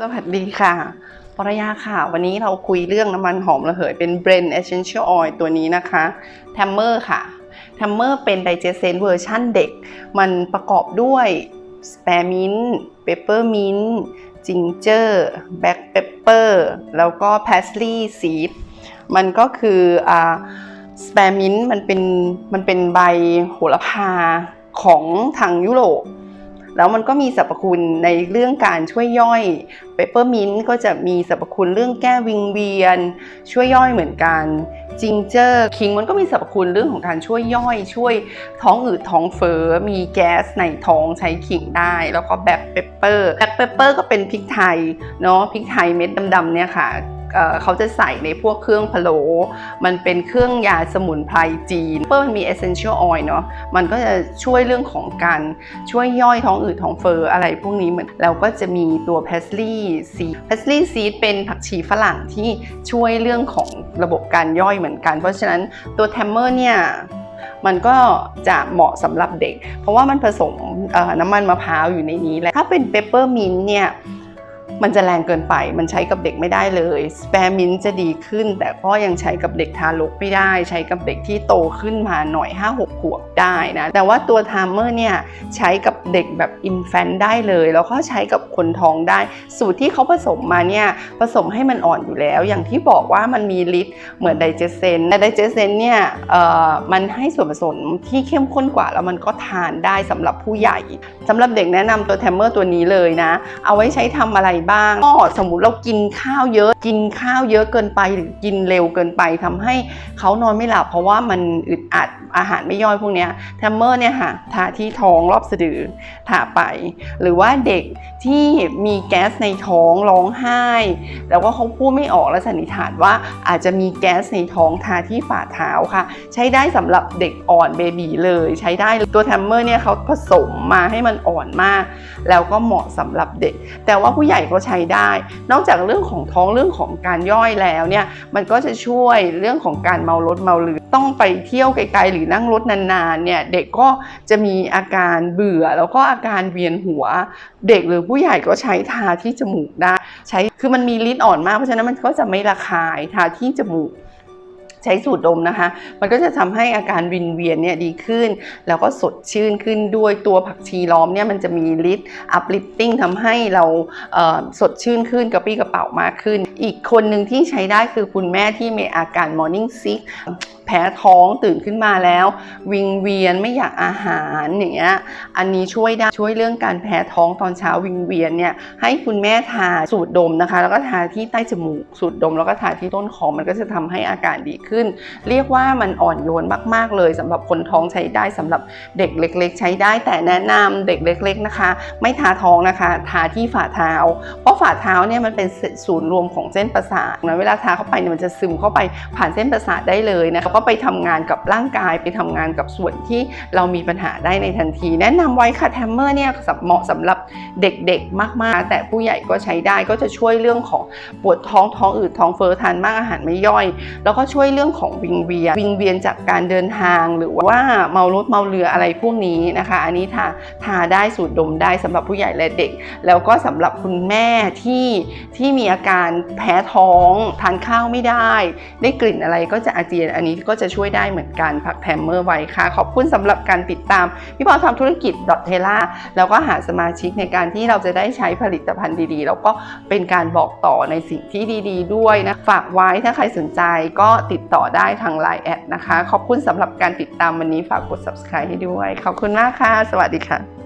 สวัสดีค่ะปรยาค่ะ วันนี้เราคุยเรื่องน้ำมันหอมระเหยเป็น Brand Essential Oil ตัวนี้นะคะ t a m m e r ค่ะ t a m m e r เป็น Digest เวอร์ชันเด็ก มันประกอบด้วย Spearmint Peppermint Ginger Black Pepper แล้วก็ Parsley Seed มันก็คืออ่า Spearmint มันเป็นมันเป็นใบโหระพาของทางยุโรป แล้วมันก็มีสรรพคุณในเรื่องการช่วยย่อยเปเปอร์มินต์ก็จะมีสรรพคุณเรื่องแก้วิงเวียน ช่วยย่อยเหมือนกันจิงเจอร์คิงมันก็มีสรรพคุณเรื่องของการช่วยย่อย ช่วยท้องอืดท้องเฟ้อมีแก๊สในท้องใช้ขิงได้ แล้วก็แบล็คเปปเปอร์แบล็คเปปเปอร์ก็เป็นพริกไทยเนาะพริกไทยเม็ดดำๆเนี่ยค่ะ เเขาจะใส่ในพวกเครื่องพะโล้มันเป็นเครื่องยาสมุนไพรจีนเปิ้ลมันมี essential oil เนาะมันก็จะช่วยเรื่องของการช่วยย่อยท้องอืดท้องเฟอ้ออะไรพวกนี้เหมือนแล้วก็จะมีตัว p a s l e y seed p a s l e y seed เป็นผักชีฝรั่งที่ช่วยเรื่องของระบบการย่อยเหมือนกัน เพราะฉะนั้นตัว t a m m e r เนี่ยมันก็จะเหมาะสำหรับเด็ก เพราะว่ามันผสมน้ำมันมะพร้าวอยู่ในนี้และถ้าเป็นเปปเปอร์มินเนี่ย มันจะแรงเกินไปมันใช้กับเด็กไม่ได้เลยสเปรมินจะดีขึ้น แต่ก็ยังใช้กับเด็กทารกไม่ได้ ใช้กับเด็กที่โตขึ้นมาหน่อย 5-6 ขวบได้นะแต่ว่าตัวทามเมอร์เนี่ยใช้กับเด็กแบบอินแฟนได้เลย แล้วก็ใช้กับคนท้องได้ สูตรที่เขาผสมมาเนี่ยผสมให้มันอ่อนอยู่แล้ว อย่างที่บอกว่ามันมีฤทธิ์เหมือนไดเจเซนแต่ไดเจเซนเนี่ยเอ่อมันให้ส่วนผสมที่เข้มข้นกว่า แล้วมันก็ทานได้สำหรับผู้ใหญ่สำหรับเด็กแนะนำตัวแทมเมอร์ตัวนี้เลยนะ เอาไว้ใช้ทำอะไรบ้างก็สมมติเรากินข้าวเยอะ กินข้าวเยอะเกินไปหรือกินเร็วเกินไปทำให้เขานอนไม่หลับ เพราะว่ามันอึดอัดอาหารไม่ย่อยพวกนี้แทมเมอร์เนี่ยค่ะทาที่ท้องรอบสะดือทาไป หรือว่าเด็กที่มีแก๊สในท้องร้องไห้ แล้วก็เขาพูดไม่ออกและสันนิษฐานว่าอาจจะมีแก๊สในท้องทาที่ฝ่าเท้าค่ะ ใช้ได้สำหรับเด็กอ่อนเบบีเลยใช้ได้ตัวแทมเมอร์เนี่ยเขาผสมมาให้มันอ่อนมาก แล้วก็เหมาะสำหรับเด็ก แต่ว่าผู้ใหญ่ก็ใช้ได้ นอกจากเรื่องของท้องเรื่องของการย่อยแล้วเนี่ยมันก็จะช่วยเรื่องของการเมารถเมาเรือต้องไปเที่ยวไกลๆหรือนั่งรถนานๆเนี่ยเด็กก็จะมีอาการเบื่อแล้วก็อาการเวียนหัว เด็กหรือผู้ใหญ่ก็ใช้ทาที่จมูกได้ ใช้คือมันมีฤทธิ์อ่อนมากเพราะฉะนั้นมันก็จะไม่ระคายทาที่จมูก ใช้สูตรดมนะคะ มันก็จะทำให้อาการวินเวียนเนี่ยดีขึ้น แล้วก็สดชื่นขึ้นด้วยตัวผักชีล้อมเนี่ยมันจะมีฤทธิ์ uplifting ทำให้เราเสดชื่นขึ้นกระปรี้กระเป๋ามากขึ้น อีกคนหนึ่งที่ใช้ได้คือคุณแม่ที่มีอาการ morning sick แพ้ท้องตื่นขึ้นมาแล้ว วิงเวียนไม่อยากอาหารอย่างเงี้ยอันนี้ช่วยได้ช่วยเรื่องการแพ้ท้องตอนเช้าวิงเวียนเนี่ยให้คุณแม่ทาสูตรดมนะคะ แล้วก็ทาที่ใต้จมูกสูตรดม แล้วก็ทาที่ต้นคอมันก็จะทำให้อาการดีขึ้น เรียกว่ามันอ่อนโยนมาก ๆ เลยสำหรับคนท้องใช้ได้สำหรับเด็กเล็ก ๆ ใช้ได้แต่แนะนำเด็กเล็ก ๆนะคะ ไม่ทาท้องนะคะ ทาที่ฝ่าเท้า เพราะฝ่าเท้าเนี่ยมันเป็นศูนย์รวมของเส้นประสาทนะเวลาทาเข้าไปเนี่ยมันจะซึมเข้าไปผ่านเส้นประสาทได้เลยนะแล้วก็ไปทำงานกับร่างกาย ไปทำงานกับส่วนที่เรามีปัญหาได้ในทันที แนะนำไว้ค่ะแทมเมอร์เนี่ยเหมาะสำหรับเด็กๆมากๆ แต่ผู้ใหญ่ก็ใช้ได้ก็จะช่วยเรื่องของปวดท้องท้องอืดท้องเฟ้อทานมากอาหารไม่ย่อย แล้วก็ช่วยเรื่องของวิงเวียนวิงเวียนจากการเดินทางหรือว่าเมารถเมาเรืออะไรพวกนี้นะคะ อันนี้ทาทาได้สูดดมได้สำหรับผู้ใหญ่และเด็ก แล้วก็สำหรับคุณแม่ที่ที่มีอาการแพ้ท้องทานข้าวไม่ได้ ได้กลิ่นอะไรก็จะอาเจียนอันนี้ก็จะช่วยได้เหมือนกันพักแพมเมอร์ไว้ค่ะ ขอบคุณสำหรับการติดตามพี่ปอทำธุรกิจดอทเทล่าแล้วก็หาสมาชิกในการที่เราจะได้ใช้ผลิตภัณฑ์ดีๆ แล้วก็เป็นการบอกต่อในสิ่งที่ดีๆ ด้วยนะ ฝากไว้ถ้าใครสนใจก็ติดต่อได้ทาง Line แอดนะคะ ขอบคุณสำหรับการติดตามวันนี้ฝากกด subscribe ให้ด้วย ขอบคุณมากค่ะ สวัสดีค่ะ